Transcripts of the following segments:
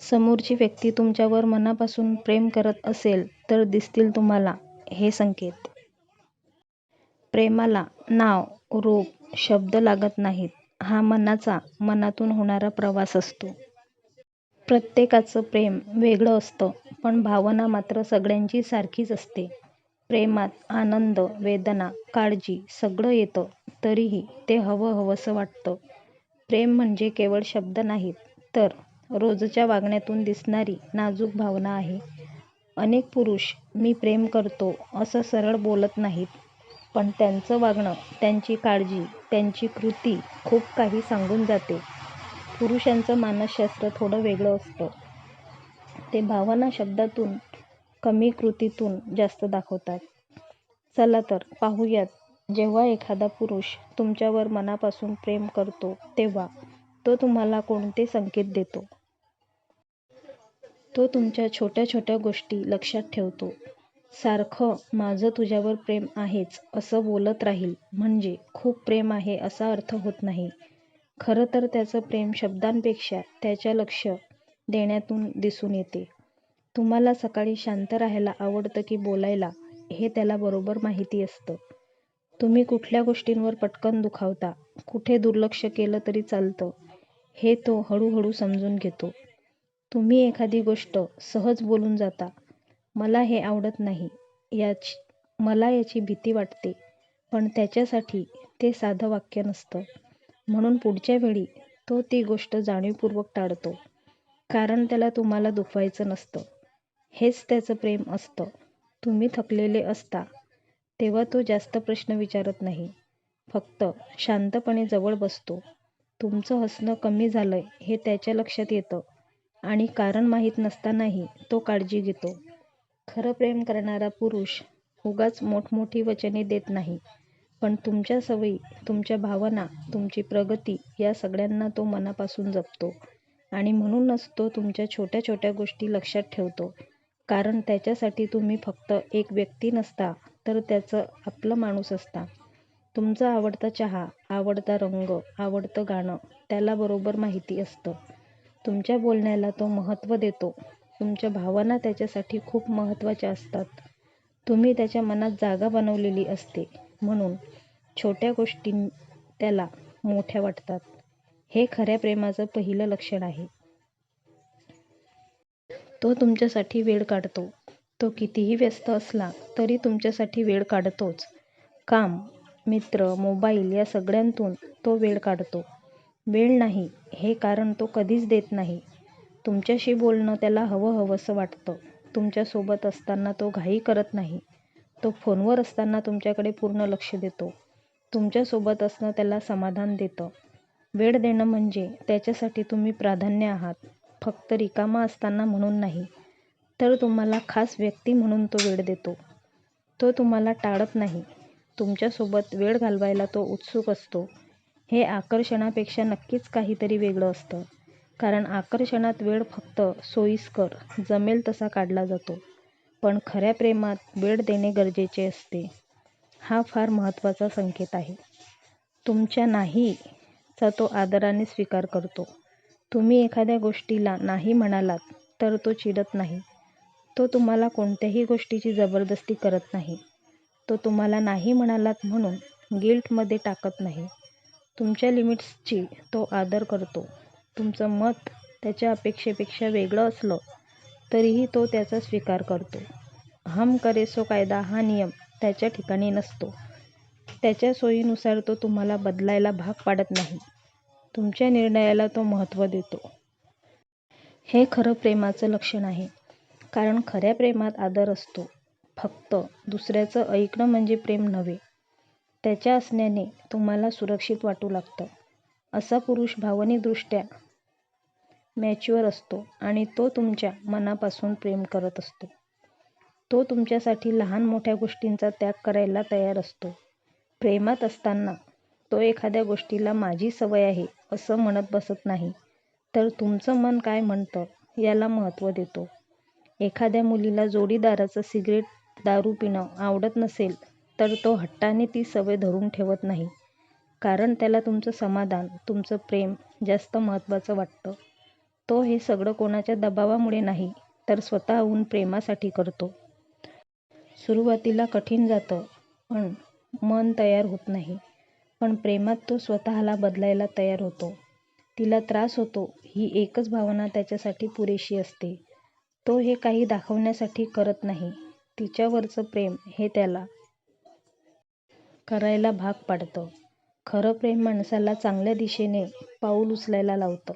समोरची व्यक्ती तुमच्यावर मनापासून प्रेम करत असेल तर दिसतील तुम्हाला हे संकेत. प्रेमाला नाव, रूप, शब्द लागत नाहीत. हा मनाचा मनातून होणारा प्रवास असतो. प्रत्येकाचं प्रेम वेगळं असतं पण भावना मात्र सगळ्यांची सारखीच असते. प्रेमात आनंद, वेदना, काळजी सगळं येतं तरीही ते हवं हवंसं वाटतं. प्रेम म्हणजे केवळ शब्द नाहीत तर रोजच्या वागण्यातून दिसणारी नाजूक भावना आहे. अनेक पुरुष 'मी प्रेम करतो' असं सरळ बोलत नाहीत पण त्यांचं वागणं, त्यांची काळजी, त्यांची कृती खूप काही सांगून जाते. पुरुषांचं मानसशास्त्र थोडं वेगळं असतं. ते भावना शब्दांतून कमी कृतीतून जास्त दाखवतात. चला तर पाहूयात जेव्हा एखादा पुरुष तुमच्यावर मनापासून प्रेम करतो तेव्हा तो तुम्हाला कोणते संकेत देतो. तो तुमच्या छोट्या छोट्या गोष्टी लक्षात ठेवतो. सारखं 'माझं तुझ्यावर प्रेम आहेच' असं बोलत राहील म्हणजे खूप प्रेम आहे असा अर्थ होत नाही. खरं तर त्याचं प्रेम शब्दांपेक्षा त्याच्या लक्ष देण्यातून दिसून येते. तुम्हाला सकाळी शांत राहायला आवडतं की बोलायला हे त्याला बरोबर माहिती असतं. तुम्ही कुठल्या गोष्टींवर पटकन दुखावता, कुठे दुर्लक्ष केलं तरी चालतं हे तो हळूहळू समजून घेतो. तुम्ही एखादी गोष्ट सहज बोलून जाता 'मला हे आवडत नाही, मला याची भीती वाटते' पण त्याच्यासाठी ते साधं वाक्य नसतं. म्हणून पुढच्या वेळी तो ती गोष्ट जाणीवपूर्वक टाळतो. कारण त्याला तुम्हाला दुखवायचं नसतं. हेच त्याचं प्रेम असतं. तुम्ही थकलेले असता तेव्हा तो जास्त प्रश्न विचारत नाही. फक्त शांतपणे जवळ बसतो. तुमचं हसणं कमी झालंय हे त्याच्या लक्षात येतं आणि कारण माहीत नसतानाही तो काळजी घेतो. खरं प्रेम करणारा पुरुष उगाच मोठमोठी वचने देत नाही पण तुमच्या सवयी, तुमच्या भावना, तुमची प्रगती या सगळ्यांना तो मनापासून जपतो. आणि म्हणूनच तो तुमच्या छोट्या छोट्या गोष्टी लक्षात ठेवतो कारण त्याच्यासाठी तुम्ही फक्त एक व्यक्ती नसता तर त्याचं आपलं माणूस असता. तुमचा आवडता चहा, आवडता रंग, आवडतं गाणं त्याला बरोबर माहिती असतं. तुमच्या बोलण्याला तो महत्त्व देतो. तुमच्या भावना त्याच्यासाठी खूप महत्त्वाच्या असतात. तुम्ही त्याच्या मनात जागा बनवलेली असते म्हणून छोट्या गोष्टी त्याला मोठ्या वाटतात. हे खऱ्या प्रेमाचं पहिलं लक्षण आहे. तो तुमच्यासाठी वेळ काढतो. तो कितीही व्यस्त असला तरी तुमच्यासाठी वेळ काढतोच. काम, मित्र, मोबाईल या सगळ्यातून तो वेळ काढतो. वेळ नाही हे कारण तो कधीच देत नाही. तुमच्याशी बोलणं त्याला हवं हवंसं वाटतं. तुमच्यासोबत असताना तो घाई करत नाही. तो फोनवर असताना तुमच्याकडे पूर्ण लक्ष देतो. तुमच्यासोबत असणं त्याला समाधान देतं. वेळ देणं म्हणजे त्याच्यासाठी तुम्ही प्राधान्य आहात. फक्त रिकामा असताना म्हणून नाही तर तुम्हाला खास व्यक्ती म्हणून तो वेळ देतो. तो तुम्हाला टाळत नाही. तुमच्यासोबत वेळ घालवायला तो उत्सुक असतो. हे आकर्षणापेक्षा नक्कीच काहीतरी वेगळं असतं. कारण आकर्षणात वेळ फक्त सोयीस्कर, जमेल तसा काढला जातो पण खऱ्या प्रेमात वेळ देणे गरजेचे असते. हा फार महत्त्वाचा संकेत आहे. तुमच्या नाही चा तो आदराने स्वीकार करतो. तुम्ही एखाद्या गोष्टीला नाही म्हणालात तर तो चिडत नाही. तो तुम्हाला कोणत्याही गोष्टीची जबरदस्ती करत नाही. तो तुम्हाला नाही म्हणालात म्हणून गिल्टमध्ये टाकत नाही. तुमच्या लिमिट्सची तो आदर करतो. तुमचं मत त्याच्या अपेक्षेपेक्षा वेगळं असलं तरीही तो त्याचा स्वीकार करतो. हम करेसो कायदा हा नियम त्याच्या ठिकाणी नसतो. त्याच्या सोयीनुसार तो तुम्हाला बदलायला भाग पाडत नाही. तुमच्या निर्णयाला तो महत्त्व देतो. हे खरं प्रेमाचं लक्षण आहे. कारण खऱ्या प्रेमात आदर असतो. फक्त दुसऱ्याचं ऐकणं म्हणजे प्रेम नव्हे. त्याच्या असण्याने तुम्हाला सुरक्षित वाटू लागतं. असा पुरुष भावनिकदृष्ट्या मॅच्युअर असतो आणि तो तुमच्या मनापासून प्रेम करत असतो. तो तुमच्यासाठी लहान मोठ्या गोष्टींचा त्याग करायला तयार असतो. प्रेमात असताना तो एखाद्या गोष्टीला 'माझी सवय आहे' असं म्हणत बसत नाही तर तुमचं मन काय म्हणतं याला महत्त्व देतो. एखाद्या मुलीला जोडीदाराचं सिगारेट, दारू पिणं आवडत नसेल तर तो हट्टाने ती सवय धरून ठेवत नाही. कारण त्याला तुमचं समाधान, तुमचं प्रेम जास्त महत्त्वाचं वाटतं. तो हे सगळं कोणाच्या दबावामुळे नाही तर स्वतःहून प्रेमासाठी करतो. सुरुवातीला कठीण जातं पण मन तयार होत नाही. पण प्रेमात तो स्वतःला बदलायला तयार होतो. तिला त्रास होतो ही एकच भावना त्याच्यासाठी पुरेशी असते. तो हे काही दाखवण्यासाठी करत नाही. तिच्यावरचं प्रेम हे त्याला करायला भाग पाडतं. खरं प्रेम माणसाला चांगल्या दिशेने पाऊल उचलायला लावतं.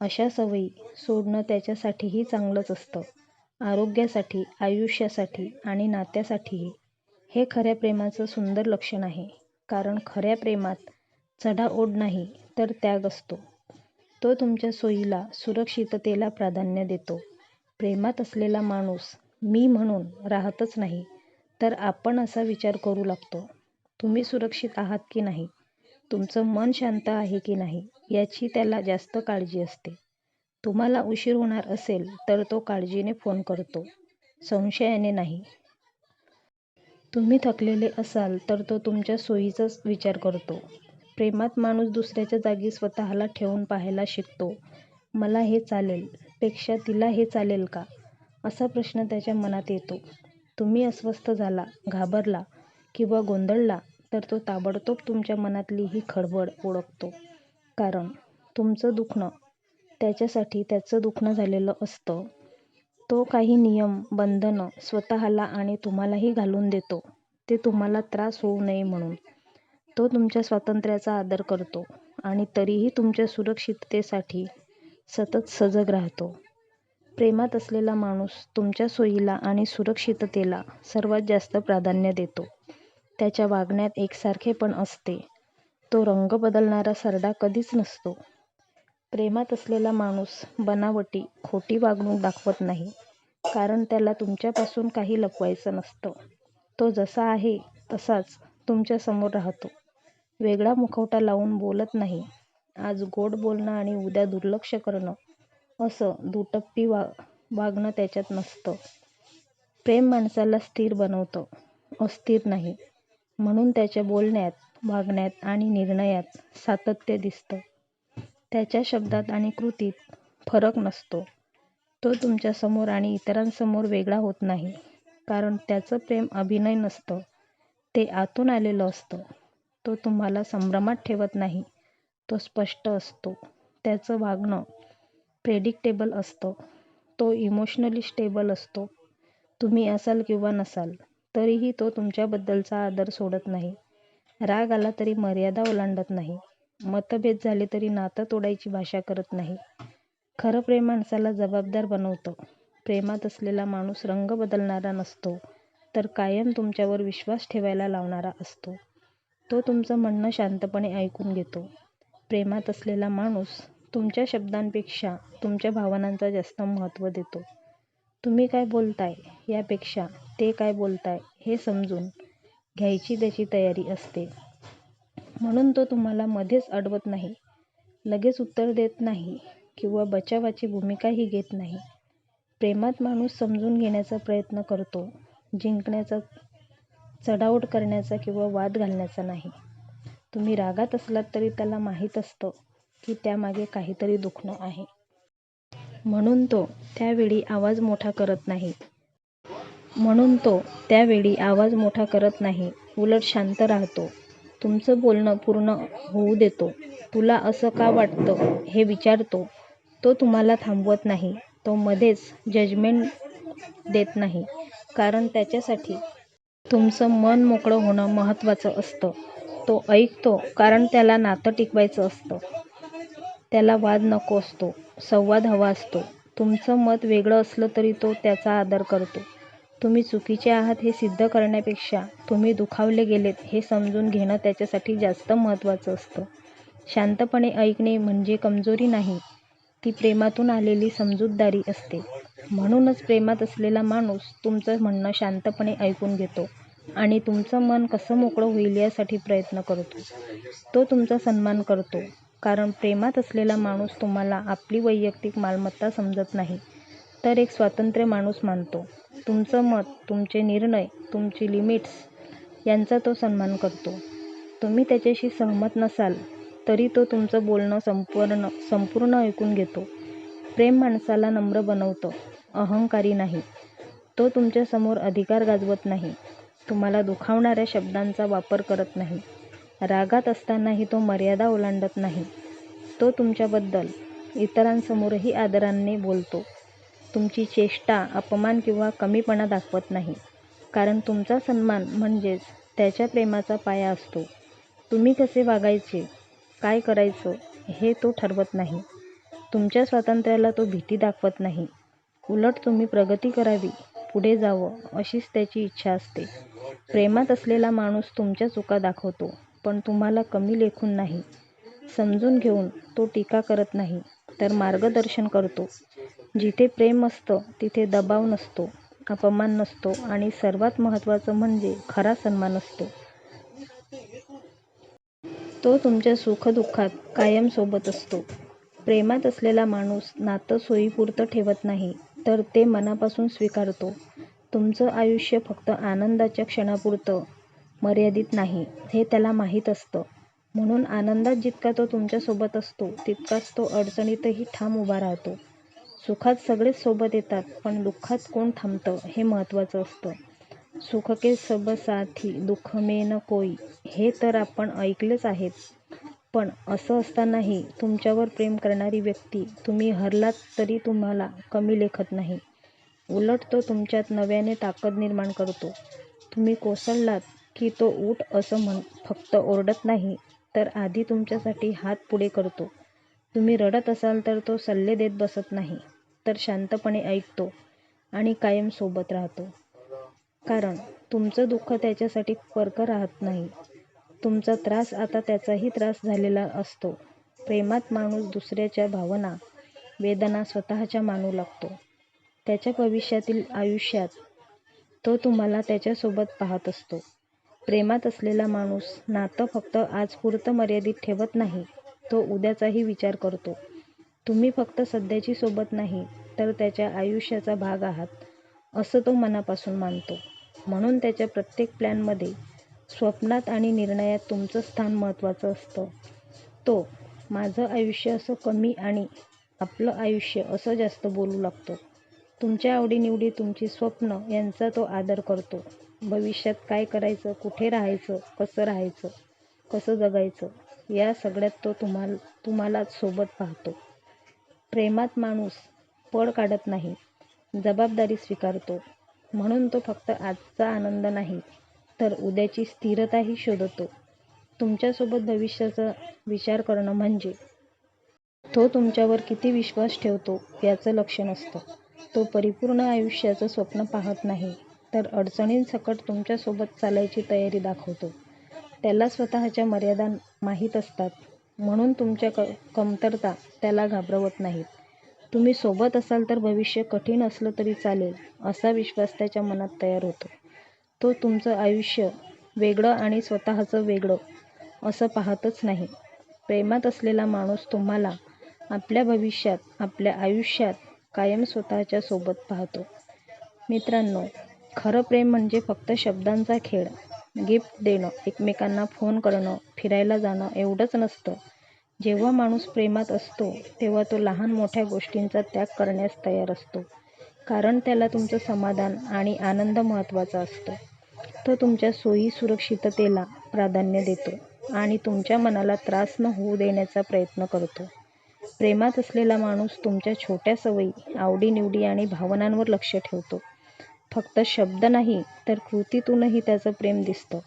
अशा सवयी सोडणं त्याच्यासाठीही चांगलंच असतं. आरोग्यासाठी, आयुष्यासाठी आणि नात्यासाठीही. हे खऱ्या प्रेमाचं सुंदर लक्षण आहे. कारण खऱ्या प्रेमात चढाओढ नाही तर त्याग असतो. तो तुमच्या सोयीला, सुरक्षिततेला प्राधान्य देतो. प्रेमात असलेला माणूस मी म्हणून राहतच नाही तर आपण असा विचार करू लागतो. तुम्ही सुरक्षित आहात की नाही, तुमचं मन शांत आहे की नाही याची त्याला जास्त काळजी असते. तुम्हाला उशीर होणार असेल तर तो काळजीने फोन करतो, संशयाने नाही. तुम्ही थकलेले असाल तर तो तुमच्या सोयीचाच विचार करतो. प्रेमात माणूस दुसऱ्याच्या जागी स्वतःला ठेवून पाहायला शिकतो. मला हे चालेल पेक्षा तिला हे चालेल का, असा प्रश्न त्याच्या मनात येतो. तुम्ही अस्वस्थ झाला, घाबरला किंवा गोंधळला तर तो ताबडतोब तुमच्या मनातली ही खळबळ ओळखतो. कारण तुमचं दुखणं त्याच्यासाठी त्याचं दुखणं झालेलं असतं. तो काही नियम, बंधनं स्वतःला आणि तुम्हालाही घालून देतो ते तुम्हाला त्रास होऊ नये म्हणून. तो तुमच्या स्वातंत्र्याचा आदर करतो आणि तरीही तुमच्या सुरक्षिततेसाठी सतत सजग राहतो. प्रेमात असलेला माणूस तुमच्या सोयीला आणि सुरक्षिततेला सर्वात जास्त प्राधान्य देतो. त्याच्या वागण्यात एकसारखेपण असते. तो रंग बदलणारा सरडा कधीच नसतो. प्रेमात असलेला माणूस बनावटी, खोटी वागणूक दाखवत नाही. कारण त्याला तुमच्यापासून काही लपवायचं नसतं. तो जसा आहे तसाच तुमच्यासमोर राहतो. वेगळा मुखवटा लावून बोलत नाही. आज गोड बोलणं आणि उद्या दुर्लक्ष करणं असं दुटप्पी वा वागणं त्याच्यात नसतं. प्रेम माणसाला स्थिर बनवतं, अस्थिर नाही. म्हणून त्याच्या बोलण्यात, वागण्यात आणि निर्णयात सातत्य दिसतं. त्याच्या शब्दात आणि कृतीत फरक नसतो. तो तुमच्यासमोर आणि इतरांसमोर वेगळा होत नाही. कारण त्याचं प्रेम अभिनय नसतं, ते आतून आलेलं असतं. तो तुम्हाला संभ्रमात ठेवत नाही, तो स्पष्ट असतो. त्याचं वागणं प्रेडिक्टेबल असतो तो इमोशनली स्टेबल असतो. तुम्ही असाल किंवा नसाल तरीही तो तुमच्याबद्दलचा आदर सोडत नाही. राग आला तरी मर्यादा ओलांडत नाही. मतभेद झाले तरी नातं तोडायची भाषा करत नाही. खरं प्रेम माणसाला जबाबदार बनवतं. प्रेमात असलेला माणूस रंग बदलणारा नसतो तर कायम तुमच्यावर विश्वास ठेवायला लावणारा असतो. तो तुमचं म्हणणं शांतपणे ऐकून घेतो. प्रेमात असलेला माणूस तुमच्या शब्दांपेक्षा तुमच्या भावनांना जास्त महत्त्व देतो. तुम्ही काय बोलताय यापेक्षा ते काय बोलताय हे समजून घ्यायची त्याची तयारी असते. म्हणून तो तुम्हाला मध्येच अडवत नाही, लगेच उत्तर देत नाही किंवा बचावाची भूमिकाही घेत नाही. प्रेमात माणूस समजून घेण्याचा प्रयत्न करतो, जिंकण्याचा, चढाओढ करण्याचा किंवा वाद घालण्याचा नाही. तुम्ही रागात असलात तरी त्याला माहीत असतं की त्यामागे काहीतरी दुखणं आहे. म्हणून तो त्यावेळी आवाज मोठा करत नाही. म्हणून तो त्यावेळी आवाज मोठा करत नाही. उलट शांत राहतो. तुमचं बोलणं पूर्ण होऊ देतो. तुला असं का वाटतं हे विचारतो. तो तुम्हाला थांबवत नाही. तो मध्येच जजमेंट देत नाही. कारण त्याच्यासाठी तुमचं मन मोकळं होणं महत्त्वाचं असतं. तो ऐकतो कारण त्याला नातं टिकवायचं असतं. त्याला वाद नको असतो, संवाद हवा असतो. तुमचं मत वेगळं असलं तरी तो त्याचा आदर करतो. तुम्ही चुकीचे आहात हे सिद्ध करण्यापेक्षा तुम्ही दुखावले गेलेत हे समजून घेणं त्याच्यासाठी जास्त महत्त्वाचं असतं. शांतपणे ऐकणे म्हणजे कमजोरी नाही, ती प्रेमातून आलेली समजूतदारी असते. म्हणूनच प्रेमात असलेला माणूस तुमचं म्हणणं शांतपणे ऐकून घेतो आणि तुमचं मन कसं मोकळं होईल यासाठी प्रयत्न करतो. तो तुमचा सन्मान करतो. कारण प्रेमात असलेला माणूस तुम्हाला आपली वैयक्तिक मालमत्ता समजत नाही तर एक स्वतंत्र माणूस मानतो. तुमचं मत, तुमचे निर्णय, तुमची लिमिट्स यांचा तो सन्मान करतो. तुम्ही त्याच्याशी सहमत नसाल तरी तो तुमचं बोलणं संपूर्ण ऐकून घेतो. प्रेम माणसाला नम्र बनवतं, अहंकारी नाही. तो तुमच्यासमोर अधिकार गाजवत नाही. तुम्हाला दुखावणाऱ्या शब्दांचा वापर करत नाही. रागात असतानाही तो मर्यादा ओलांडत नाही. तो तुमच्याबद्दल इतरांसमोरही आदराने बोलतो. तुमची चेष्टा, अपमान किंवा कमीपणा दाखवत नाही. कारण तुमचा सन्मान म्हणजेच त्याच्या प्रेमाचा पाया असतो. तुम्ही कसे वागायचे, काय करायचं हे तो ठरवत नाही. तुमच्या स्वातंत्र्याला तो भीती दाखवत नाही. उलट तुम्ही प्रगती करावी, पुढे जावं अशीच त्याची इच्छा असते. प्रेमात असलेला माणूस तुमच्या चुका दाखवतो, पण तुम्हाला कमी लेखून नाही. समजून घेऊन तो टीका करत नाही, तर मार्गदर्शन करतो. जिथे प्रेम असतं तिथे दबाव नसतो, अपमान नसतो आणि सर्वात महत्त्वाचं म्हणजे खरा सन्मान असतो. तो तुमच्या सुख-दुःखात कायम सोबत असतो. प्रेमात असलेला माणूस नातं सोयीपुरतं ठेवत नाही, तर ते मनापासून स्वीकारतो. तुमचं आयुष्य फक्त आनंदाच्या क्षणापुरतं मर्यादित नाही, हे त्याला माहीत असतं. म्हणून आनंदात जितका तो तुमच्यासोबत असतो, तितकाच तो अडचणीतही ठाम उभा राहतो. सुखात सगळेच सोबत येतात, पण दुःखात कोण थांबतं हे महत्त्वाचं असतं. सुख के सब साथी, दुःख में न कोई हे तर आपण ऐकलेच आहेच. पण असं असतानाही तुमच्यावर प्रेम करणारी व्यक्ती तुम्ही हरलात तरी तुम्हाला कमी लेखत नाही. उलट तो तुमच्यात नव्याने ताकद निर्माण करतो. तुम्ही कोसळलात की तो उठ असं म्हण फक्त ओरडत नाही, तर आधी तुमच्यासाठी हात पुढे करतो. तुम्ही रडत असाल तर तो सल्ले देत बसत नाही, तर शांतपणे ऐकतो आणि कायम सोबत राहतो. कारण तुमचं दुःख त्याच्यासाठी परकं राहत नाही. तुमचा त्रास आता त्याचाही त्रास झालेला असतो. प्रेमात माणूस दुसऱ्याच्या भावना, वेदना स्वतःच्या मानू लागतो. त्याच्या भविष्यातील आयुष्यात तो तुम्हाला त्याच्यासोबत पाहत असतो. प्रेमात असलेला माणूस नातं फक्त आजपुरतं मर्यादित ठेवत नाही, तो उद्याचाही विचार करतो. तुम्ही फक्त सध्याची सोबत नाही, तर त्याच्या आयुष्याचा भाग आहात, असं तो मनापासून मानतो. म्हणून त्याच्या प्रत्येक प्लॅनमध्ये, स्वप्नात आणि निर्णयात तुमचं स्थान महत्त्वाचं असतं. तो माझं आयुष्य असं कमी आणि आपलं आयुष्य असं जास्त बोलू लागतो. तुमच्या आवडीनिवडी, तुमची स्वप्नं यांचा तो आदर करतो. भविष्यात काय करायचं, कुठे राहायचं, कसं राहायचं, कसं जगायचं या सगळ्यात तो तुम्हाला तुम्हालाच सोबत पाहतो. प्रेमात माणूस पळ काढत नाही, जबाबदारी स्वीकारतो. म्हणून तो फक्त आजचा आनंद नाही, तर उद्याची स्थिरताही शोधतो. तुमच्यासोबत भविष्याचा विचार करणं म्हणजे तो तुमच्यावर किती विश्वास ठेवतो याचं लक्षण असतं. तो परिपूर्ण आयुष्याचं स्वप्न पाहत नाही, तर अडचणींसकट तुमच्यासोबत चालायची तयारी दाखवतो. त्याला स्वतःच्या मर्यादा माहीत असतात, म्हणून तुमच्या कमतरता त्याला घाबरवत नाहीत. तुम्ही सोबत असाल तर भविष्य कठीण असलं तरी चालेल, असा विश्वास त्याच्या मनात तयार होतो. तो तुमचं आयुष्य वेगळं आणि स्वतःचं वेगळं असं पाहतच नाही. प्रेमात असलेला माणूस तुम्हाला आपल्या भविष्यात, आपल्या आयुष्यात कायम स्वतःच्या सोबत पाहतो. मित्रांनो, खरं प्रेम म्हणजे फक्त शब्दांचा खेळ, गिफ्ट देणं, एकमेकांना फोन करणं, फिरायला जाणं एवढंच नसतं. जेव्हा माणूस प्रेमात असतो, तेव्हा तो लहान-मोठ्या गोष्टींचा त्याग करण्यास तयार असतो. कारण त्याला तुमचं समाधान आणि आनंद महत्त्वाचा असतो. तो तुमच्या सोयी-सुरक्षिततेला प्राधान्य देतो आणि तुमच्या मनाला त्रास न होऊ देण्याचा प्रयत्न करतो. प्रेमात असलेला माणूस तुमच्या छोट्या सवयी, आवडी-निवडी आणि भावनांवर लक्ष ठेवतो. फक्त शब्द नाही, तर कृतीतूनही त्याचं प्रेम दिसतं.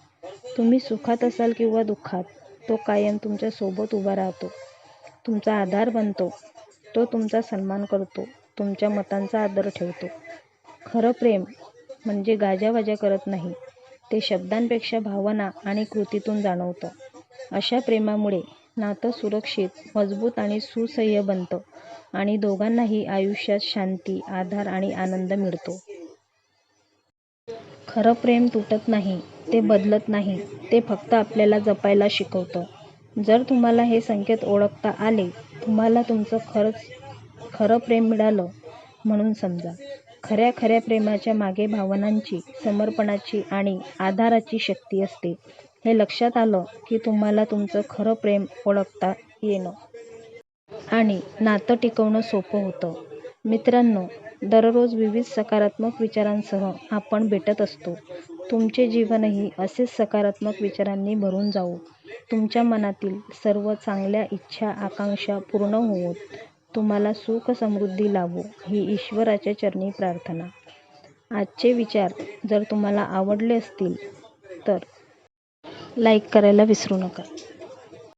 तुम्ही सुखात असाल किंवा दुःखात, तो कायम तुमच्यासोबत उभा राहतो. तुमचा आधार बनतो. तो तुमचा सन्मान करतो, तुमच्या मतांचा आदर ठेवतो. खरं प्रेम म्हणजे गाजावाजा करत नाही, ते शब्दांपेक्षा भावना आणि कृतीतून जाणवतं. अशा प्रेमामुळे नातं सुरक्षित, मजबूत आणि सुसह्य बनतं आणि दोघांनाही आयुष्यात शांती, आधार आणि आनंद मिळतो. खरं प्रेम तुटत नाही, ते बदलत नाही, ते फक्त आपल्याला जपायला शिकवतं. जर तुम्हाला हे संकेत ओळखता आले, तुम्हाला तुमचं खरं प्रेम मिळालं म्हणून समजा. खऱ्या-खऱ्या प्रेमाच्या मागे भावनांची, समर्पणाची आणि आधाराची शक्ती असते. हे लक्षात आलं की तुम्हाला तुमचं खरं प्रेम ओळखता येणं आणि नातं टिकवणं सोपं होतं. मित्रांनो, दररोज विविध सकारात्मक विचारांसह आपण भेटत असतो. तुमचे जीवनही असेच सकारात्मक विचारांनी भरून जावो. तुमच्या मनातील सर्व चांगल्या इच्छा, आकांक्षा पूर्ण होवोत. तुम्हाला सुख समृद्धी लाभो, ही ईश्वराच्या चरणी प्रार्थना. आजचे विचार जर तुम्हाला आवडले असतील तर लाईक करायला विसरू नका.